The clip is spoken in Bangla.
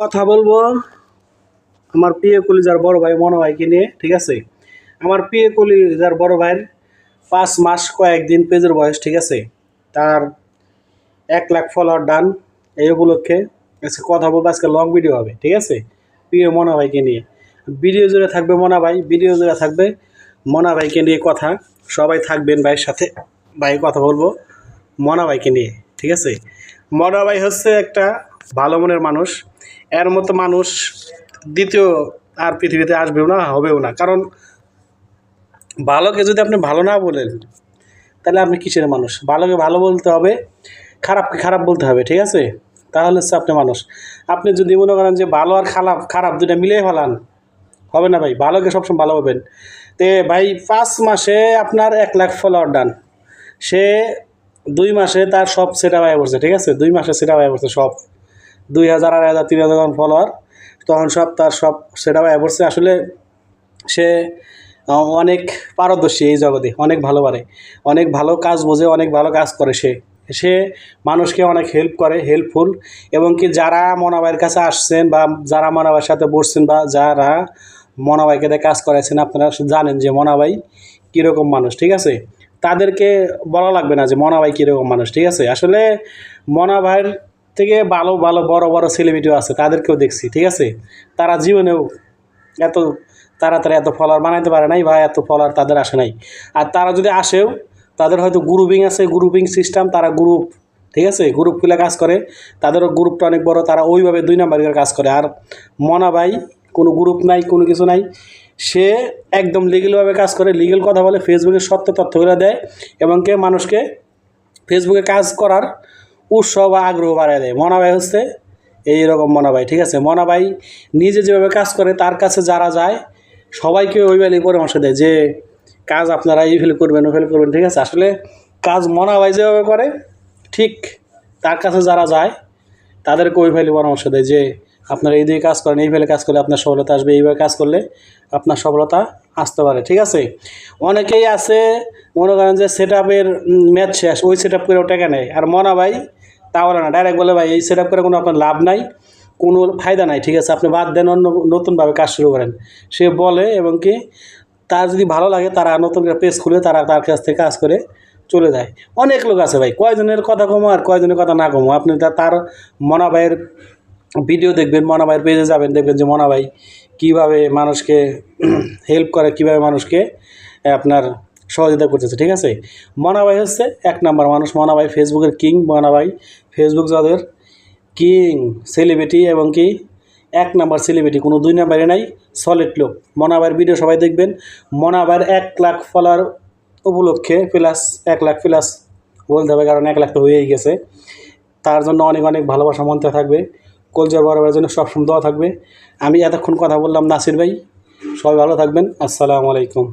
কথা বলব আমার প্রিয় কলিজার বড় ভাই মনো ভাইকে নিয়ে, ঠিক আছে? আমার প্রিয় কলিজার বড় ভাইয়ের পাঁচ মাস কয়েকদিন পেজের বয়স, ঠিক আছে? তার এক লাখ ফলোয়ার ডান এই উপলক্ষে আজকে কথা বলব, আজকে লং ভিডিও হবে, ঠিক আছে? প্রিয় মনা ভাইকে নিয়ে। ভিডিও জুড়ে থাকবে মনা ভাই ভিডিও জুড়ে থাকবে মনা ভাইকে নিয়ে কথা। সবাই থাকবেন ভাইয়ের সাথে ভাই কথা বলব মনা ভাইকে নিয়ে, ঠিক আছে? মনা ভাই হচ্ছে একটা ভালো মনের মানুষ, এর মতো মানুষ দ্বিতীয় আর পৃথিবীতে আসবেও না, হবেও না। কারণ ভালোকে যদি আপনি ভালো না বলেন, তাহলে আপনি কিসের মানুষ? ভালোকে ভালো বলতে হবে, খারাপকে খারাপ বলতে হবে, ঠিক আছে? তাহলে হচ্ছে আপনি মানুষ। আপনি যদি মনে করেন যে ভালো আর খারাপ খারাপ দুটা মিলিয়ে ফেলান, হবে না ভাই? ভালোকে সবসময় ভালো হবেন তে ভাই, পাঁচ মাসে আপনার এক লাখ ফলোয়ার ডান সে দুই মাসে তার সব সেটা আয় পড়ছে, ঠিক আছে? দুই মাসে সেটা আয় পড়ছে সব। দুই হাজার, আড়াই হাজার, তিন হাজার ফলোয়ার তখন সব তার সব সেটা পড়ছে আসলে সে অনেক পারদর্শী এই জগতে, অনেক ভালো পারে, অনেক ভালো কাজ বোঝে, অনেক ভালো কাজ করে সে। সে মানুষকে অনেক হেল্প করে হেল্পফুল এবং কি যারা মনাবাইয়ের কাছে আসছেন বা যারা মনাবাইয়ের সাথে বসছেন বা যারা মনাবাইকে দিয়ে কাজ করাইছেন, আপনারা জানেন যে মনাবাই কীরকম মানুষ, ঠিক আছে? তাদেরকে বলা লাগবে না যে মনাবাই কীরকম মানুষ, ঠিক আছে? আসলে মনাভাইয়ের থেকে ভালো ভালো, বড় বড় সেলিব্রিটিও আছে, তাদেরকেও দেখছি, ঠিক আছে? তারা জীবনেও এত তাড়াতাড়ি এত ফলোয়ার বানাইতে পারে নাই বা এত ফলোয়ার তাদের আসে নাই। আর তারা যদি আসেও, তাদের হয়তো গ্রুপিং আছে গ্রুপিং সিস্টেম তারা গ্রুপ ঠিক আছে? গ্রুপ খুলে কাজ করে, তাদেরও গ্রুপটা অনেক বড়, তারা ওইভাবে দুই নাম্বারের কাজ করে। আর মনা ভাই, কোনো গ্রুপ নাই, কোনো কিছু নাই, সে একদম লিগেলভাবে কাজ করে লিগেল কথা বলে ফেসবুকে সত্য তথ্যগুলো দেয়, এবং কে মানুষকে ফেসবুকে কাজ করার উৎসাহ বা আগ্রহ বাড়ায় দেয়। মনা ভাই হচ্ছে এইরকম মনা ভাই ঠিক আছে? মনা ভাই নিজে যেভাবে কাজ করে, তার কাছে যারা যায়, সবাইকে ওই বেলায় পরামর্শ দেয় যে, কাজ আপনারা এই ফেল করবেন, ও ফেল করবেন। ঠিক আছে? আসলে কাজ মনা ভাই যেভাবে করে, ঠিক তার কাছে যারা যায়, তাদেরকে ওই ফেলে পরামর্শ দেয় যে, আপনারা এই দিকে কাজ করেন, এই ফেলে কাজ করলে আপনার সফলতা আসবে, এইভাবে কাজ করলে আপনার সফলতা আসতে পারে, ঠিক আছে? অনেকেই আছে, মনে করেন যে সেট আপের ম্যাচ শেষ, ওই সেট আপ করেও টাকা নেয়। আর মনা ভাই, তা বলে না ডাইরেক্ট বলে, ভাই, এই সেট আপ করে কোনো আপনার লাভ নাই, কোনো ফায়দা নাই, ঠিক আছে? আপনি বাদ দেন, অন্য নতুনভাবে কাজ শুরু করেন। সে বলে এবং কি, তার যদি ভালো লাগে, তারা নতুন করে পেজ খুলে তারা তার কাছ থেকে কাজ করে চলে যায়। অনেক লোক আছে ভাই, কয়জনের কথা কমো আর কয়জনের কথা না কমো। আপনি তার মনা ভাইয়ের ভিডিও দেখবেন মনা ভাইয়ের পেজে যাবেন, দেখবেন যে মনা ভাই কীভাবে মানুষকে হেল্প করে, কীভাবে মানুষকে আপনার সহযোগিতা করতেছে, ঠিক আছে? মনা ভাই হচ্ছে এক নাম্বার মানুষ। মনা ভাই ফেসবুকের কিং মনা ভাই ফেসবুক যাদের কিং সেলিব্রিটি এবং কি এক নাম্বার সেলিব্রিটি কোনো দুই নাম্বারে নাই সলিড লোক। মনাবার ভিডিও সবাই দেখবেন। মনাবার এক লাখ ফলার উপলক্ষে প্লাস এক লাখ প্লাস বলতে হবে, কারণ এক লাখ তো হয়েই গেছে। তার জন্য অনেক অনেক ভালোবাসা মনতে থাকবে। কলজার বরাবরের জন্য সবসময় দেওয়া থাকবে। আমি এতক্ষণ কথা বললাম নাসির ভাই। সবাই ভালো থাকবেন। আসসালামু আলাইকুম।